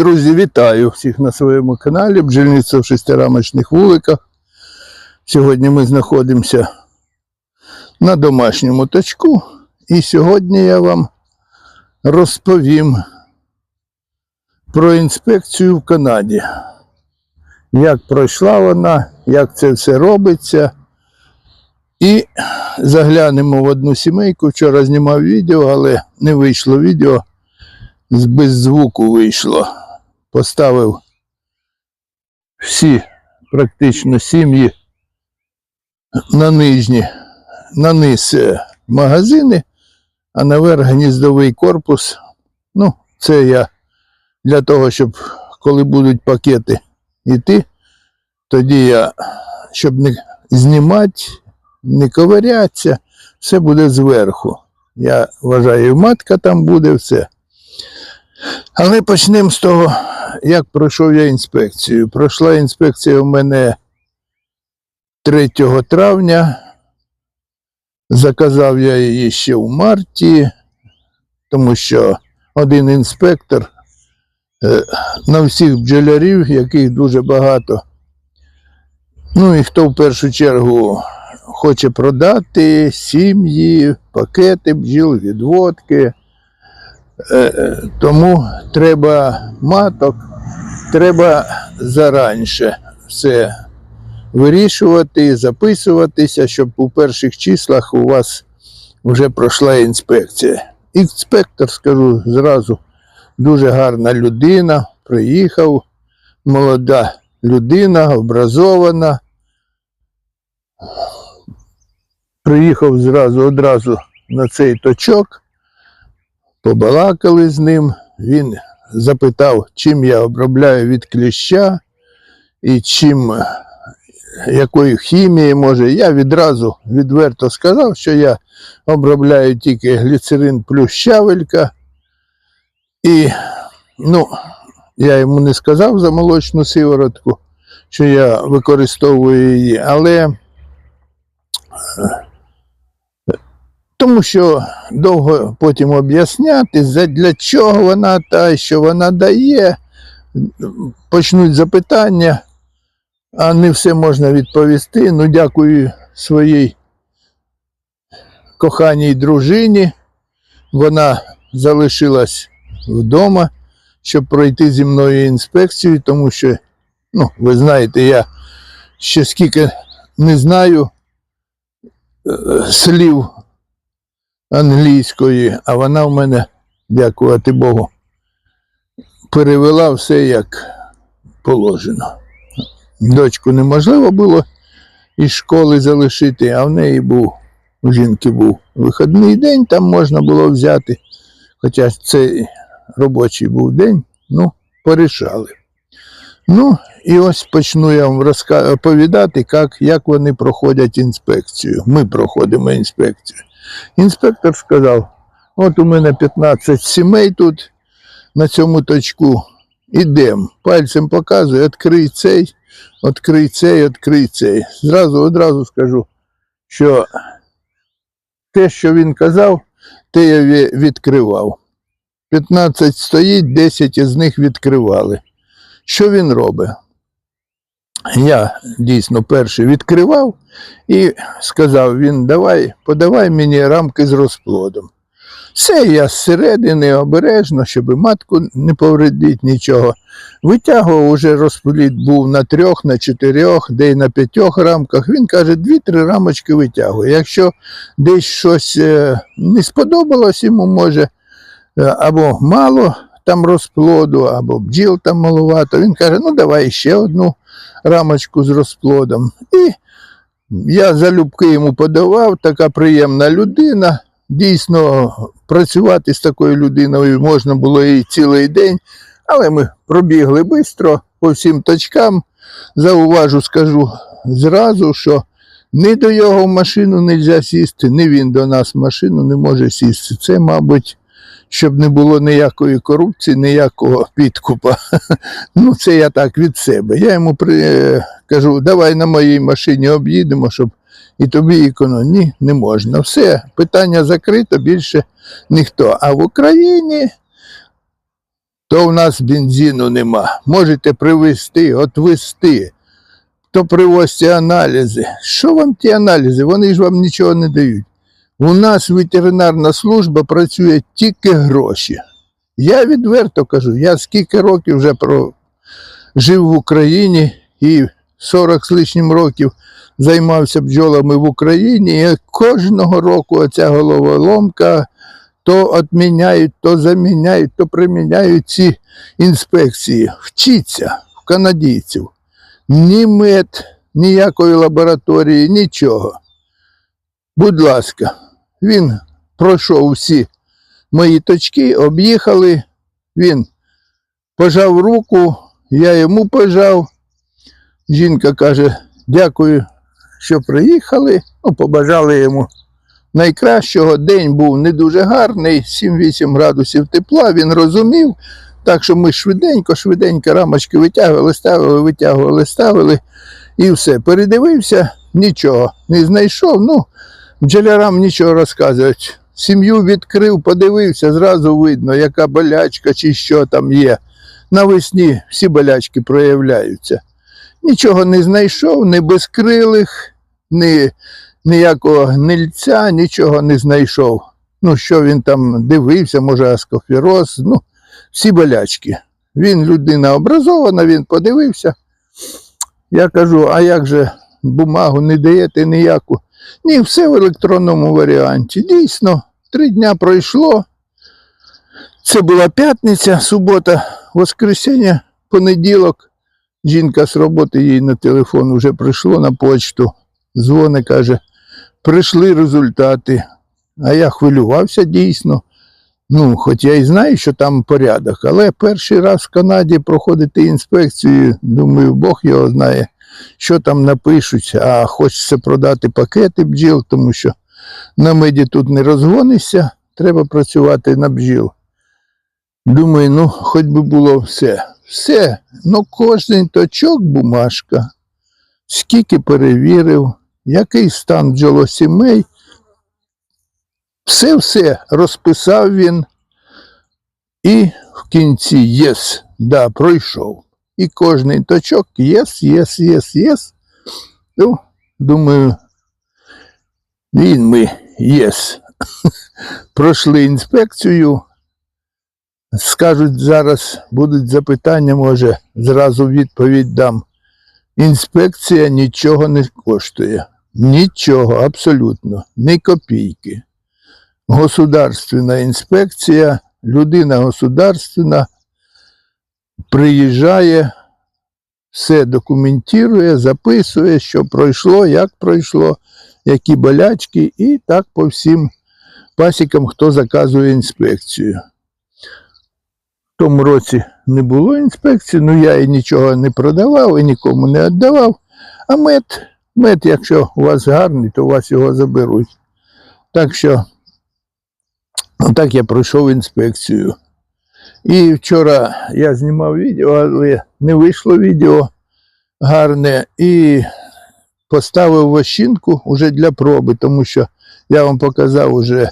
Друзі, вітаю всіх на своєму каналі Бджільниця в шестирамочних вуликах. Сьогодні ми знаходимося на домашньому точку. І сьогодні я вам розповім про інспекцію в Канаді. Як пройшла вона, як це все робиться. І заглянемо в одну сімейку. Вчора знімав відео, але не вийшло відео без звуку вийшло. Поставив всі практично сім'ї на нижні, на низ е, магазини, а наверх гніздовий корпус. Ну, це я для того, щоб коли будуть пакети йти, тоді я, щоб не знімати, не ковирятися, все буде зверху. Я вважаю, матка там буде все. Але почнемо з того, як пройшов я інспекцію. Пройшла інспекція у мене 3 травня. Заказав я її ще в марті, тому що один інспектор е, на всіх бджолярів, яких дуже багато. Ну і хто в першу чергу хоче продати сім'ї, пакети бджіл, відводки. Е, е, Тому треба маток, треба заранше все вирішувати, записуватися, щоб у перших числах у вас вже пройшла інспекція. Інспектор, скажу зразу, дуже гарна людина, приїхав, молода людина, образована. Приїхав зразу одразу на цей точок побалакали з ним. Він запитав, чим я обробляю від кліща і чим, якою хімією може. Я відразу відверто сказав, що я обробляю тільки гліцерин плюс щавелька. І ну, я йому не сказав за молочну сиворотку, що я використовую її, але тому що довго потім об'ясняти, для чого вона та, що вона дає, почнуть запитання, а не все можна відповісти. Ну, дякую своїй коханій дружині. Вона залишилась вдома, щоб пройти зі мною інспекцію, тому що, ну, ви знаєте, я ще скільки не знаю е, слів англійської, а вона в мене, дякувати Богу, перевела все як положено. Дочку неможливо було із школи залишити, а в неї був, у жінки був вихідний день, там можна було взяти. Хоча цей робочий був день, ну, порішали. Ну, і ось почну я вам оповідати, як, як вони проходять інспекцію. Ми проходимо інспекцію. Інспектор сказав: от у мене 15 сімей тут на цьому точку. Ідемо. Пальцем показує, відкрий цей, відкрий цей, відкрий цей. Зразу одразу скажу, що те, що він казав, те я відкривав. 15 стоїть, 10 із них відкривали. Що він робить? Я дійсно перший відкривав і сказав він, давай, подавай мені рамки з розплодом. Все я зсередини обережно, щоб матку не повредити нічого. Витягував уже розплід був на трьох, на чотирьох, де й на п'ятьох рамках. Він каже, дві-три рамочки витягує. Якщо десь щось е, не сподобалось йому, може, е, або мало там розплоду, або бджіл там маловато, він каже, ну давай ще одну рамочку з розплодом. І я залюбки йому подавав, така приємна людина. Дійсно, працювати з такою людиною можна було і цілий день, але ми пробігли швидко по всім точкам. Зауважу, скажу зразу, що ні до його в машину не можна сісти, ні він до нас в машину не може сісти. Це, мабуть, щоб не було ніякої корупції, ніякого підкупа. Ну, це я так від себе. Я йому при... е, кажу, давай на моїй машині об'їдемо, щоб і тобі, і коно. Ні, не можна. Все, питання закрито, більше ніхто. А в Україні то в нас бензину нема. Можете привезти, отвезти. То привозьте аналізи. Що вам ті аналізи? Вони ж вам нічого не дають. У нас ветеринарна служба працює тільки гроші. Я відверто кажу, я скільки років вже про... жив в Україні і 40 з лишнім років займався бджолами в Україні, і кожного року оця головоломка то відміняють, то заміняють, то приміняють ці інспекції. Вчіться в канадійців. Ні мед, ніякої лабораторії, нічого. Будь ласка, він пройшов всі мої точки, об'їхали, він пожав руку, я йому пожав. Жінка каже, дякую, що приїхали. Ну, побажали йому найкращого. День був не дуже гарний, 7-8 градусів тепла, він розумів. Так що ми швиденько, швиденько рамочки витягували, ставили, витягували, ставили і все. Передивився, нічого не знайшов. Ну, бджолярам нічого розказувати. Сім'ю відкрив, подивився, зразу видно, яка болячка чи що там є. Навесні всі болячки проявляються. Нічого не знайшов, ні безкрилих, ні ніякого гнильця, нічого не знайшов. Ну, що він там дивився, може, аскофіроз, ну, всі болячки. Він людина образована, він подивився. Я кажу, а як же бумагу не даєте ніяку? Ні, все в електронному варіанті. Дійсно, три дня пройшло. Це була п'ятниця, субота, воскресіння, понеділок. Жінка з роботи їй на телефон вже прийшло на почту. Дзвони, каже, прийшли результати. А я хвилювався дійсно. Ну, хоч я і знаю, що там порядок, але перший раз в Канаді проходити інспекцію, думаю, Бог його знає, що там напишуть, а хочеться продати пакети бджіл, тому що на меді тут не розгонишся, треба працювати на бджіл. Думаю, ну, хоч би було все. Все, ну кожен точок бумажка, скільки перевірив, який стан бджолосімей, все-все розписав він. І в кінці єс, да, пройшов. І кожний точок єс, єс, єс, єс. Ну, думаю, він ми єс. Пройшли інспекцію. Скажуть, зараз будуть запитання, може, зразу відповідь дам. Інспекція нічого не коштує. Нічого, абсолютно, ні копійки. Государственна інспекція, людина государственна приїжджає, все документує, записує, що пройшло, як пройшло, які болячки, і так по всім пасікам, хто заказує інспекцію. В тому році не було інспекції, ну я і нічого не продавав, і нікому не віддавав. А мед, мед, якщо у вас гарний, то у вас його заберуть. Так що, так я пройшов інспекцію. І вчора я знімав відео, але не вийшло відео гарне. І поставив вощинку вже для проби, тому що я вам показав уже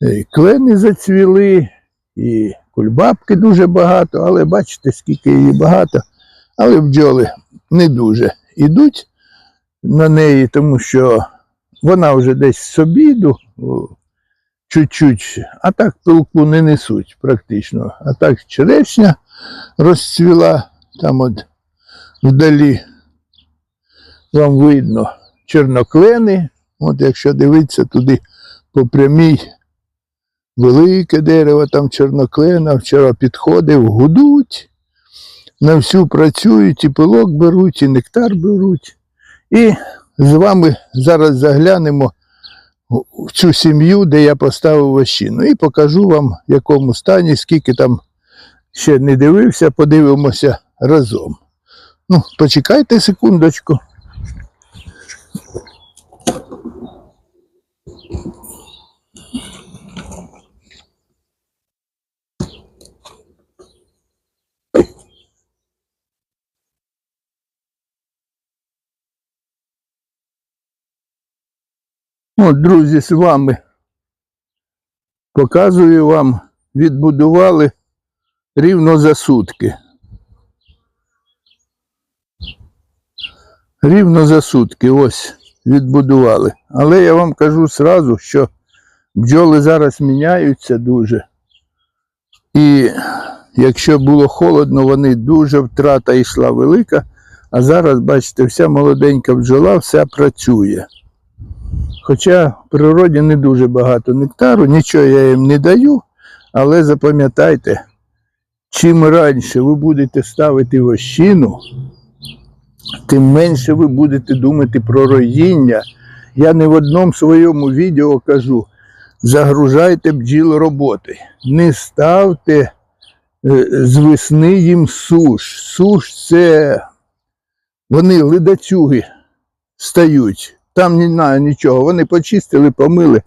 і клени зацвіли, і кульбабки дуже багато, але бачите, скільки її багато. Але бджоли не дуже йдуть на неї, тому що вона вже десь з обіду, чуть-чуть, а так пилку не несуть практично. А так черешня розцвіла, там от вдалі вам видно чорноклени. От якщо дивитися туди по прямій, велике дерево, там чорноклена, вчора підходив, гудуть, на всю працюють, і пилок беруть, і нектар беруть. І з вами зараз заглянемо цю сім'ю, де я поставив вощину. І покажу вам, в якому стані, скільки там ще не дивився, подивимося разом. Ну, почекайте секундочку. От, друзі, з вами показую вам, відбудували рівно за сутки. Рівно за сутки ось відбудували. Але я вам кажу сразу, що бджоли зараз міняються дуже. І якщо було холодно, вони дуже втрата йшла велика. А зараз, бачите, вся молоденька бджола, вся працює. Хоча в природі не дуже багато нектару, нічого я їм не даю, але запам'ятайте, чим раніше ви будете ставити вощину, тим менше ви будете думати про роїння. Я не в одному своєму відео кажу, загружайте бджіл роботи. Не ставте е, з весни їм суш. Суш це вони ледацюги стають. Там не знаю нічого. Вони почистили, помили.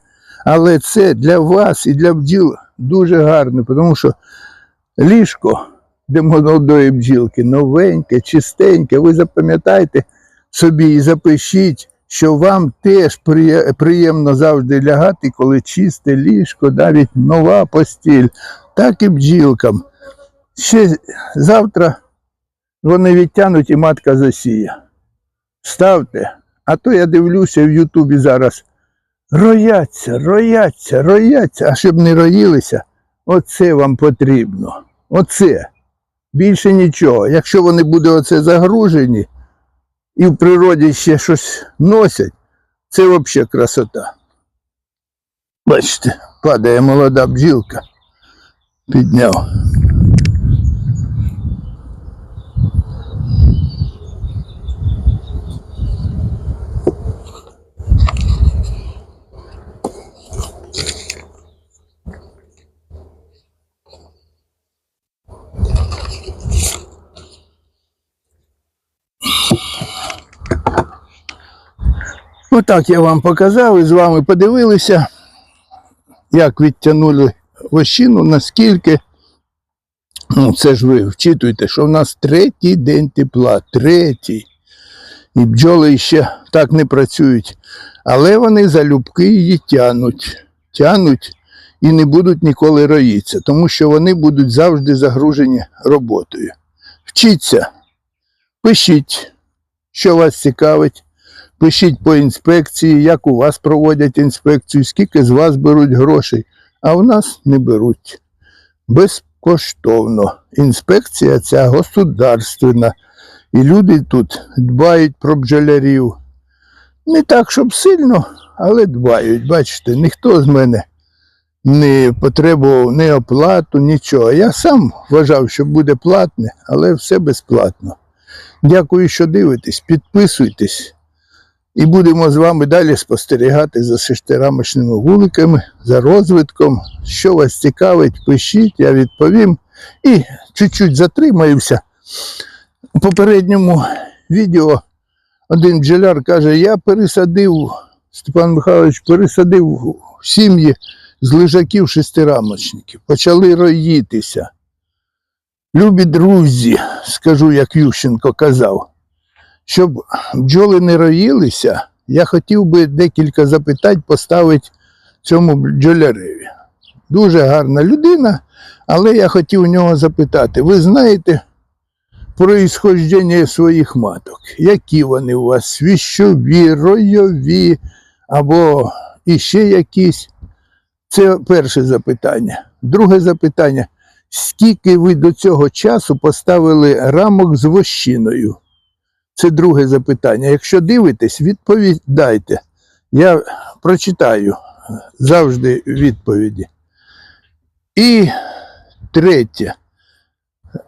Але це для вас і для бджіл дуже гарно, тому що ліжко, де молодої бджілки, новеньке, чистеньке. Ви запам'ятайте собі і запишіть, що вам теж приємно завжди лягати, коли чисте ліжко, навіть нова постіль, так і бджілкам. Ще завтра вони відтянуть і матка засіє. Ставте. А то я дивлюся в Ютубі зараз. Рояться, рояться, рояться, а щоб не роїлися, оце вам потрібно. Оце. Більше нічого. Якщо вони будуть оце загружені і в природі ще щось носять, це взагалі красота. Бачите, падає молода бджілка. Підняв. Отак я вам показав і з вами подивилися, як відтягнули вощину, наскільки. Ну, це ж ви вчитуєте, що в нас третій день тепла, третій. І бджоли ще так не працюють. Але вони залюбки її тянуть. Тянуть і не будуть ніколи роїтися, тому що вони будуть завжди загружені роботою. Вчіться, пишіть, що вас цікавить. Пишіть по інспекції, як у вас проводять інспекцію, скільки з вас беруть грошей, а в нас не беруть. Безкоштовно. Інспекція ця государственна. І люди тут дбають про бджолярів. Не так, щоб сильно, але дбають. Бачите, ніхто з мене не потребував ні оплату, нічого. Я сам вважав, що буде платне, але все безплатно. Дякую, що дивитесь, підписуйтесь. І будемо з вами далі спостерігати за шестирамочними вуликами, за розвитком. Що вас цікавить, пишіть, я відповім. І чуть-чуть затримаюся. У попередньому відео один бджоляр каже, я пересадив, Степан Михайлович пересадив сім'ї з лежаків шестирамочників. Почали роїтися. Любі друзі, скажу, як Ющенко казав, щоб бджоли не роїлися, я хотів би декілька запитань поставити цьому бджоляреві. Дуже гарна людина, але я хотів у нього запитати: ви знаєте про ісходження своїх маток? Які вони у вас? Свіщові, ройові або іще якісь? Це перше запитання. Друге запитання. Скільки ви до цього часу поставили рамок з вощиною? Це друге запитання. Якщо дивитесь, відповідайте. Я прочитаю завжди відповіді. І третє.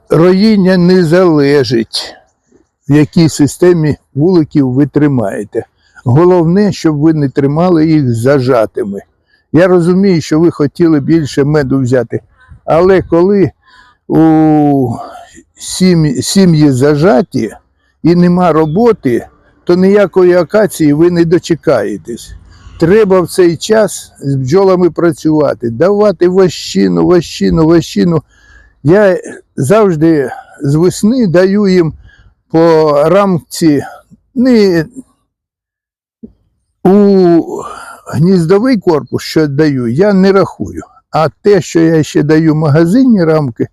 Роїння не залежить, в якій системі вуликів ви тримаєте. Головне, щоб ви не тримали їх зажатими. Я розумію, що ви хотіли більше меду взяти, але коли у сім'ї, зажаті, і нема роботи, то ніякої акації ви не дочекаєтесь. Треба в цей час з бджолами працювати, давати вощину, вощину, вощину. Я завжди з весни даю їм по рамці не у гніздовий корпус, що даю, я не рахую. А те, що я ще даю магазинні рамки,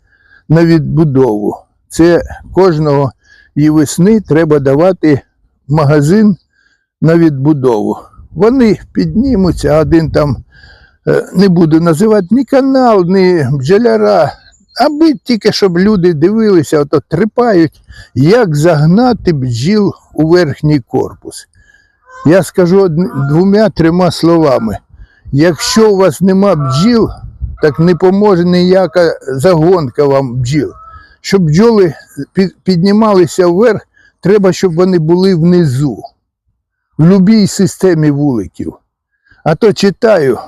на відбудову. Це кожного і весни треба давати магазин на відбудову. Вони піднімуться, один там е, не буду називати ні канал, ні бджоляра, аби тільки щоб люди дивилися, ото трипають, як загнати бджіл у верхній корпус. Я скажу двома-трьома словами. Якщо у вас нема бджіл, так не поможе ніяка загонка вам бджіл. Щоб бджоли піднімалися вверх, треба, щоб вони були внизу, в будь-якій системі вуликів. А то читаю,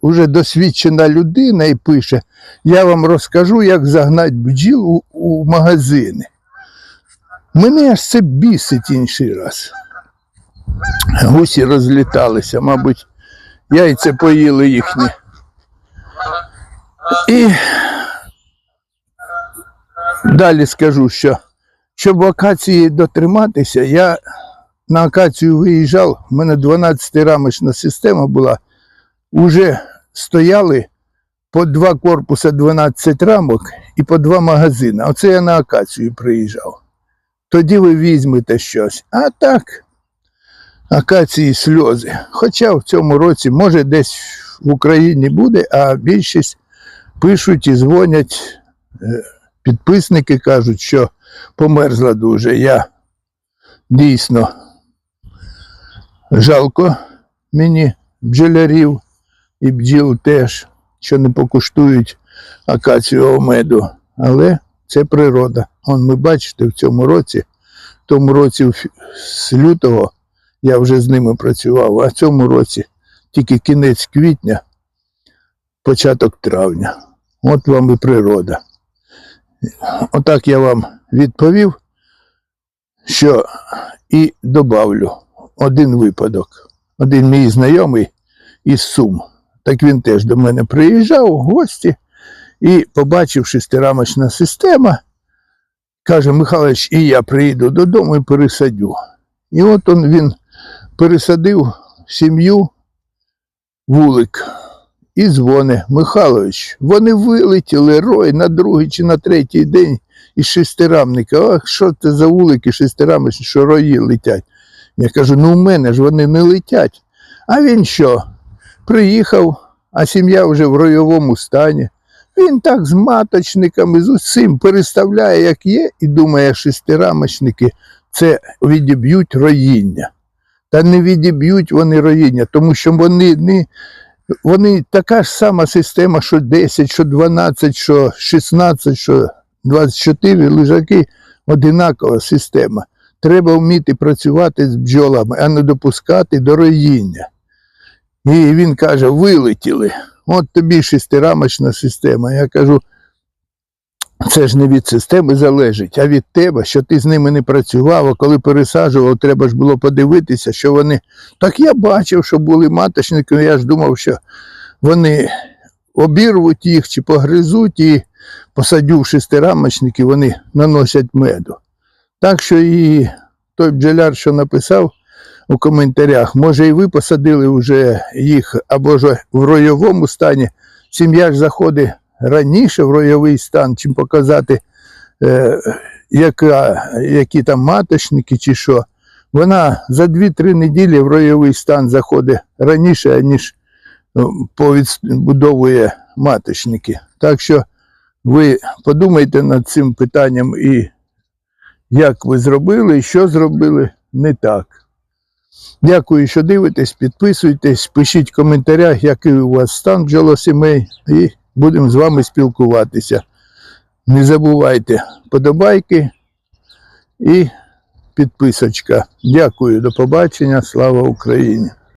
уже досвідчена людина і пише, я вам розкажу, як загнати бджіл у, у магазини. Мене аж це бісить інший раз. Гусі розліталися, мабуть, яйця поїли їхні. І далі скажу, що щоб акації дотриматися, я на акацію виїжджав, у мене 12-рамочна система була, уже стояли по два корпуса 12 рамок і по два магазини. Оце я на акацію приїжджав. Тоді ви візьмете щось. А так, акації сльози. Хоча в цьому році, може, десь в Україні буде, а більшість пишуть і дзвонять. Підписники кажуть, що померзла дуже. Я дійсно жалко мені бджолярів і бджіл теж, що не покуштують акацієвого меду. Але це природа. Он ми бачите, в цьому році, в тому році з лютого я вже з ними працював, а в цьому році тільки кінець квітня, початок травня. От вам і природа. Отак я вам відповів, що і добавлю один випадок. Один мій знайомий із Сум. Так він теж до мене приїжджав у гості і побачив шестирамочна система. Каже, Михайлович, і я приїду додому і пересадю. І от он він пересадив сім'ю вулик і дзвони. Михайлович, вони вилетіли рой на другий чи на третій день із шестирамника. Ах, що це за вулики шестирамочні, що рої летять. Я кажу, ну в мене ж вони не летять. А він що? Приїхав, а сім'я вже в ройовому стані. Він так з маточниками, з усім переставляє, як є, і думає, шестирамочники це відіб'ють роїння. Та не відіб'ють вони роїння, тому що вони не. Вони така ж сама система, що 10, що 12, що 16, що 24 лежаки, одинакова система. Треба вміти працювати з бджолами, а не допускати до роїння. І він каже: вилетіли. От тобі шестирамочна система. Я кажу, це ж не від системи залежить, а від тебе, що ти з ними не працював, а коли пересаджував, треба ж було подивитися, що вони. Так я бачив, що були маточники, я ж думав, що вони обірвуть їх чи погризуть і посадю в шестирамочники, вони наносять меду. Так що і той бджоляр, що написав у коментарях, може і ви посадили вже їх або ж в ройовому стані. Сім'я ж заходить раніше в ройовий стан, чим показати, е, яка, які там маточники чи що. Вона за 2-3 неділі в ройовий стан заходить раніше, ніж повідбудовує маточники. Так що ви подумайте над цим питанням і як ви зробили, і що зробили не так. Дякую, що дивитесь, підписуйтесь, пишіть в коментарях, який у вас стан бджолосімей, будемо з вами спілкуватися. Не забувайте подобайки і підписочка. Дякую, до побачення. Слава Україні!